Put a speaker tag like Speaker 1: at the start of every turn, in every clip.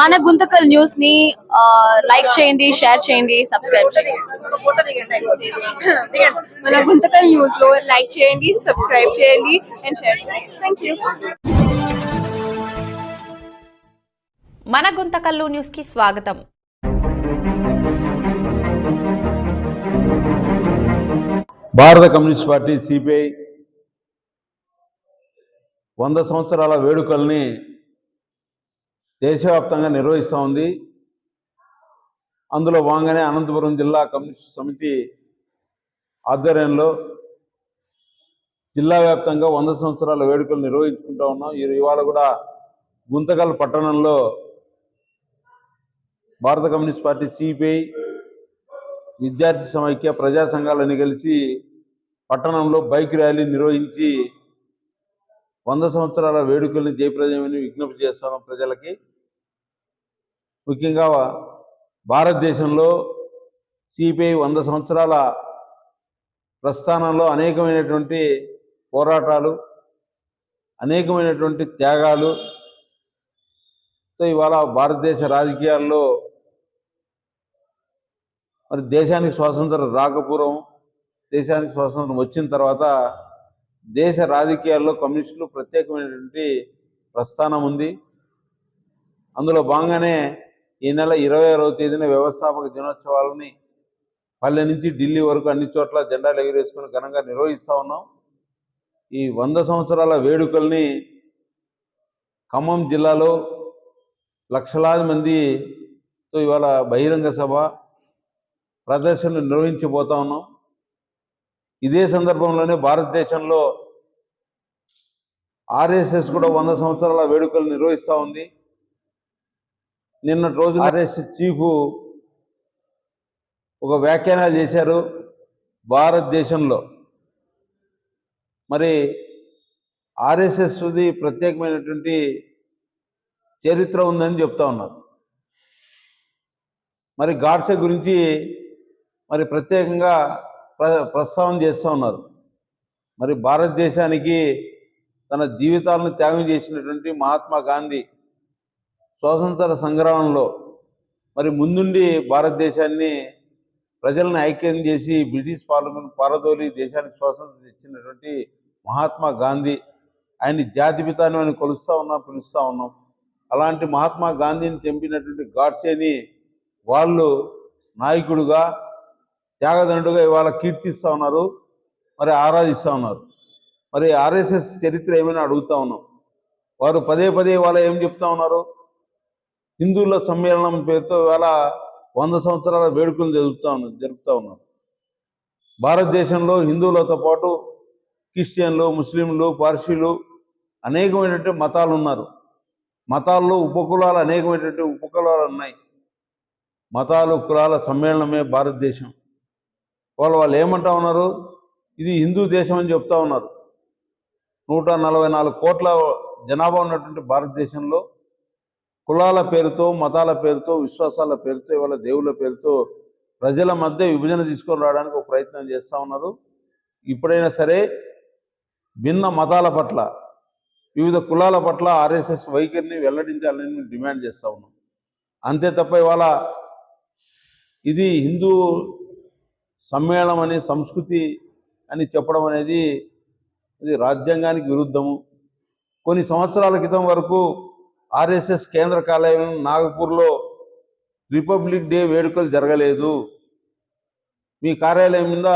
Speaker 1: మన గుంతకల్ న్యూస్ని లైక్ చేయండి షేర్ చేయండి సబ్స్క్రైబ్ చేయండి.
Speaker 2: మన గుంతకల్ న్యూస్లో లైక్ చేయండి సబ్స్క్రైబ్ చేయండి అండ్ షేర్ చేయండి. థ్యాంక్ యూ
Speaker 3: మన గుంతకల్లు న్యూస్కి స్వాగతం.
Speaker 4: భారత కమ్యూనిస్ట్ పార్టీ సిపిఐ వంద సంవత్సరాల వేడుకల్ని దేశవ్యాప్తంగా నిర్వహిస్తూ ఉంది. అందులో భాగంగానే అనంతపురం జిల్లా కమ్యూనిస్ట్ సమితి ఆధ్వర్యంలో జిల్లా వ్యాప్తంగా వంద సంవత్సరాల వేడుకలు నిర్వహించుకుంటూ ఉన్నాం. ఇవాళ కూడా గుంతకల్ పట్టణంలో భారత కమ్యూనిస్ట్ పార్టీ సిపిఐ విద్యార్థి సమైక్య ప్రజా సంఘాలని కలిసి పట్టణంలో బైక్ ర్యాలీ నిర్వహించి వంద సంవత్సరాల వేడుకల్ని జయప్రదమని విజ్ఞప్తి చేస్తున్నాం ప్రజలకి. ముఖ్యంగా భారతదేశంలో సిపిఐ వంద సంవత్సరాల ప్రస్థానంలో అనేకమైనటువంటి పోరాటాలు అనేకమైనటువంటి త్యాగాలు. ఇవాళ భారతదేశ రాజకీయాల్లో మరి దేశానికి స్వాతంత్రం రాకపూర్వం దేశానికి స్వాతంత్రం వచ్చిన తర్వాత దేశ రాజకీయాల్లో కమ్యూనిస్టులు ప్రత్యేకమైనటువంటి ప్రస్థానం ఉంది. అందులో భాగంగానే ఈ నెల ఇరవై ఆరవ తేదీన వ్యవస్థాపక దినోత్సవాలని పల్లె నుంచి ఢిల్లీ వరకు అన్ని చోట్ల జెండాలు ఎగిరేసుకుని ఘనంగా నిర్వహిస్తూ ఉన్నాం. ఈ వంద సంవత్సరాల వేడుకల్ని ఖమ్మం జిల్లాలో లక్షలాది మందితో ఇవాళ బహిరంగ సభ ప్రదర్శనలు నిర్వహించబోతా ఉన్నాం. ఇదే సందర్భంలోనే భారతదేశంలో ఆర్ఎస్ఎస్ కూడా వంద సంవత్సరాల వేడుకలు నిర్వహిస్తూ ఉంది. నిన్నటి రోజు ఆర్ఎస్ఎస్ చీఫ్ ఒక వ్యాఖ్యానాలు చేశారు భారతదేశంలో. మరి ఆర్ఎస్ఎస్ది ప్రత్యేకమైనటువంటి చరిత్ర ఉందని చెప్తా ఉన్నారు. మరి గాడ్సే గురించి మరి ప్రత్యేకంగా ప్ర ప్రస్తావన చేస్తూ ఉన్నారు. మరి భారతదేశానికి తన జీవితాలను త్యాగం చేసినటువంటి మహాత్మా గాంధీ స్వాతంత్ర సంగ్రామంలో మరి ముందుండి భారతదేశాన్ని ప్రజలను ఐక్యం చేసి బ్రిటిష్ పార్లమెంట్ పారదోలి దేశానికి స్వాతంత్రం ఇచ్చినటువంటి మహాత్మా గాంధీ ఆయన జాతిపితాన్ని మనం కొలుస్తూ ఉన్నాం పిలుస్తూ ఉన్నాం. అలాంటి మహాత్మా గాంధీని చంపినటువంటి గాడ్సేని వాళ్ళు నాయకుడుగా త్యాగదండుగా ఇవాళ కీర్తిస్తూ ఉన్నారు మరి ఆరాధిస్తూ ఉన్నారు. మరి ఆర్ఎస్ఎస్ చరిత్ర ఏమైనా అడుగుతా ఉన్నాం. వారు పదే పదే ఇవాళ ఏం చెప్తా ఉన్నారు? హిందువుల సమ్మేళనం పేరుతో ఇవాళ వంద సంవత్సరాల వేడుకలు జరుపుతా ఉన్నారు జరుపుతూ ఉన్నారు. భారతదేశంలో హిందువులతో పాటు క్రిస్టియన్లు ముస్లింలు పార్సీలు అనేకమైనటువంటి మతాలు ఉన్నారు. మతాల్లో ఉపకులాలు అనేకమైనటువంటి ఉపకులాలు ఉన్నాయి. మతాలు కులాల సమ్మేళనమే భారతదేశం. వాళ్ళు వాళ్ళు ఏమంటా ఉన్నారు? ఇది హిందూ దేశం అని చెప్తా ఉన్నారు. నూట నలభై నాలుగు కోట్ల జనాభా ఉన్నటువంటి భారతదేశంలో కులాల పేరుతో మతాల పేరుతో విశ్వాసాల పేరుతో ఇవాళ దేవుళ్ళ పేరుతో ప్రజల మధ్య విభజన తీసుకొని రావడానికి ఒక ప్రయత్నం చేస్తూ ఉన్నారు. ఇప్పుడైనా సరే భిన్న మతాల పట్ల వివిధ కులాల పట్ల ఆర్ఎస్ఎస్ వైఖరిని వెల్లడించాలని మేము డిమాండ్ చేస్తూ ఉన్నాం. అంతే తప్ప ఇవాళ ఇది హిందూ సమ్మేళనం అనే సంస్కృతి అని చెప్పడం అనేది ఇది రాజ్యాంగానికి విరుద్ధము. కొన్ని సంవత్సరాల క్రితం వరకు ఆర్ఎస్ఎస్ కేంద్ర కార్యాలయం నాగపూర్లో రిపబ్లిక్ డే వేడుకలు జరగలేదు. మీ కార్యాలయం మీద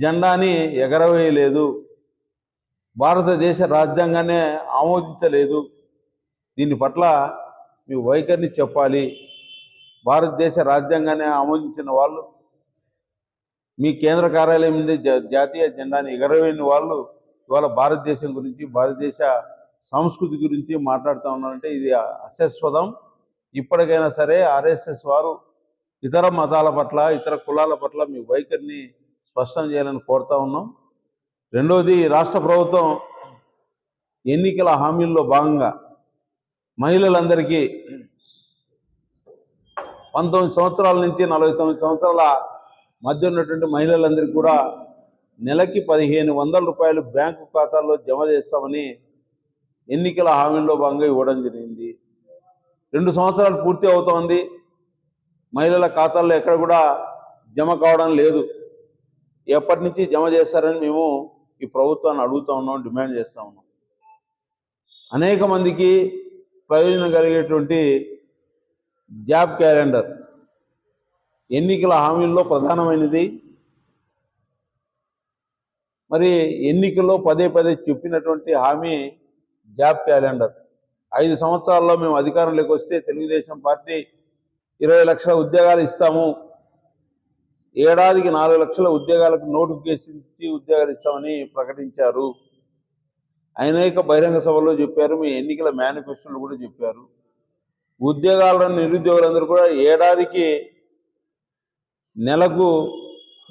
Speaker 4: జెండాని ఎగరవేయలేదు. భారతదేశ రాజ్యాంగాన్ని ఆమోదించలేదు. దీని పట్ల మీ వైఖరిని చెప్పాలి. భారతదేశ రాజ్యాంగాన్ని ఆమోదించిన వాళ్ళు మీ కేంద్ర కార్యాలయం మీద జాతీయ జెండాని ఎగరవేయని వాళ్ళు ఇవాళ భారతదేశం గురించి భారతదేశ సంస్కృతి గురించి మాట్లాడుతూ ఉన్నారంటే ఇది అశాశ్వతం ఇప్పటికైనా సరే ఆర్ఎస్ఎస్ వారు ఇతర మతాల పట్ల ఇతర కులాల పట్ల మీ వైఖరిని స్పష్టం చేయాలని కోరుతా ఉన్నాం. రెండవది రాష్ట్ర ప్రభుత్వం ఎన్నికల హామీల్లో భాగంగా మహిళలందరికీ పంతొమ్మిది సంవత్సరాల నుంచి నలభై తొమ్మిది సంవత్సరాల మధ్య ఉన్నటువంటి మహిళలందరికీ కూడా నెలకి పదిహేను వందల రూపాయలు బ్యాంకు ఖాతాల్లో జమ చేస్తామని ఎన్నికల హామీల్లో భాగంగా ఇవ్వడం జరిగింది. రెండు సంవత్సరాలు పూర్తి అవుతోంది. మహిళల ఖాతాల్లో ఎక్కడ కూడా జమ కావడం లేదు. ఎప్పటి నుంచి జమ చేస్తారని మేము ఈ ప్రభుత్వాన్ని అడుగుతా ఉన్నాం డిమాండ్ చేస్తా ఉన్నాం. అనేక మందికి ప్రయోజనం కలిగేటువంటి జాబ్ క్యాలెండర్ ఎన్నికల హామీల్లో ప్రధానమైనది. మరి ఎన్నికల్లో పదే పదే చెప్పినటువంటి హామీ జాబ్ క్యాలెండర్. ఐదు సంవత్సరాల్లో మేము అధికారంలోకి వస్తే తెలుగుదేశం పార్టీ ఇరవై లక్షల ఉద్యోగాలు ఇస్తాము. ఏడాదికి నాలుగు లక్షల ఉద్యోగాలకు నోటిఫికేషన్ ఇచ్చి ఉద్యోగాలు ఇస్తామని ప్రకటించారు. అనేక బహిరంగ సభల్లో చెప్పారు మీ ఎన్నికల మేనిఫెస్టోలు కూడా చెప్పారు. ఉద్యోగాలను నిరుద్యోగులందరూ కూడా ఏడాదికి నెలకు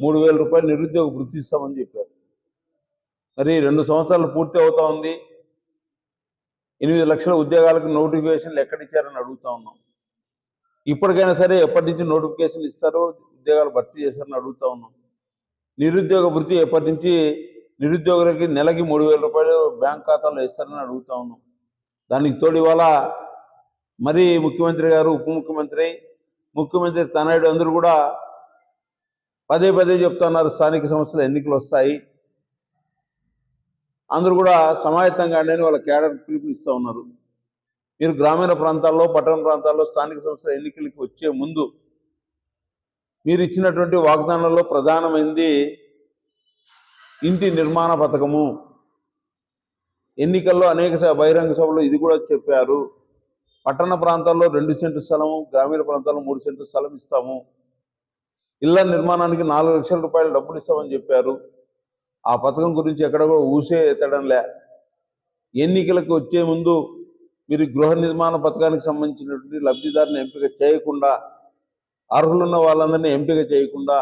Speaker 4: మూడు వేల రూపాయలు నిరుద్యోగ వృత్తిస్తామని చెప్పారు. మరి రెండు సంవత్సరాలు పూర్తి అవుతా ఉంది. ఎనిమిది లక్షల ఉద్యోగాలకు నోటిఫికేషన్లు ఎక్కడిచ్చారని అడుగుతా ఉన్నాం. ఇప్పటికైనా సరే ఎప్పటి నుంచి నోటిఫికేషన్ ఇస్తారో ఉద్యోగాలు భర్తీ చేస్తారని అడుగుతా ఉన్నాం. నిరుద్యోగ వృత్తి ఎప్పటి నుంచి నిరుద్యోగులకి నెలకి మూడు వేల రూపాయలు బ్యాంక్ ఖాతాలో ఇస్తారని అడుగుతా ఉన్నాం. దానికి తోడు ఇవాళ మరి ముఖ్యమంత్రి గారు ఉప ముఖ్యమంత్రి ముఖ్యమంత్రి తనయుడు అందరూ కూడా పదే పదే చెప్తున్నారు స్థానిక సంస్థల ఎన్నికలు వస్తాయి. అందరూ కూడా సమాయత్తంగా లేని వాళ్ళ కేడర్ పిలుపునిస్తూ ఉన్నారు. మీరు గ్రామీణ ప్రాంతాల్లో పట్టణ ప్రాంతాల్లో స్థానిక సంస్థల ఎన్నికలకి వచ్చే ముందు మీరు ఇచ్చినటువంటి వాగ్దానాల్లో ప్రధానమైంది ఇంటి నిర్మాణ పథకము. ఎన్నికల్లో అనేక బహిరంగ సభలో ఇది కూడా చెప్పారు. పట్టణ ప్రాంతాల్లో రెండు సెంటు స్థలము గ్రామీణ ప్రాంతాల్లో మూడు సెంటు స్థలం ఇస్తాము. ఇళ్ళ నిర్మాణానికి నాలుగు లక్షల రూపాయలు డబ్బులు ఇస్తామని చెప్పారు. ఆ పథకం గురించి ఎక్కడ కూడా ఊసే ఎత్తడం లే. ఎన్నికలకు వచ్చే ముందు మీరు గృహ నిర్మాణ పథకానికి సంబంధించినటువంటి లబ్ధిదారుని ఎంపిక చేయకుండా అర్హులున్న వాళ్ళందరినీ ఎంపిక చేయకుండా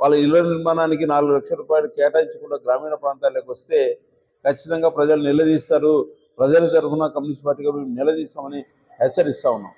Speaker 4: వాళ్ళ ఇళ్ళ నిర్మాణానికి నాలుగు లక్షల రూపాయలు కేటాయించకుండా గ్రామీణ ప్రాంతాలకు వస్తే ఖచ్చితంగా ప్రజలు నిలదీస్తారు. ప్రజల తరఫున కమ్యూనిస్ట్ పార్టీగా మేము నిలదీస్తామని హెచ్చరిస్తా ఉన్నాం.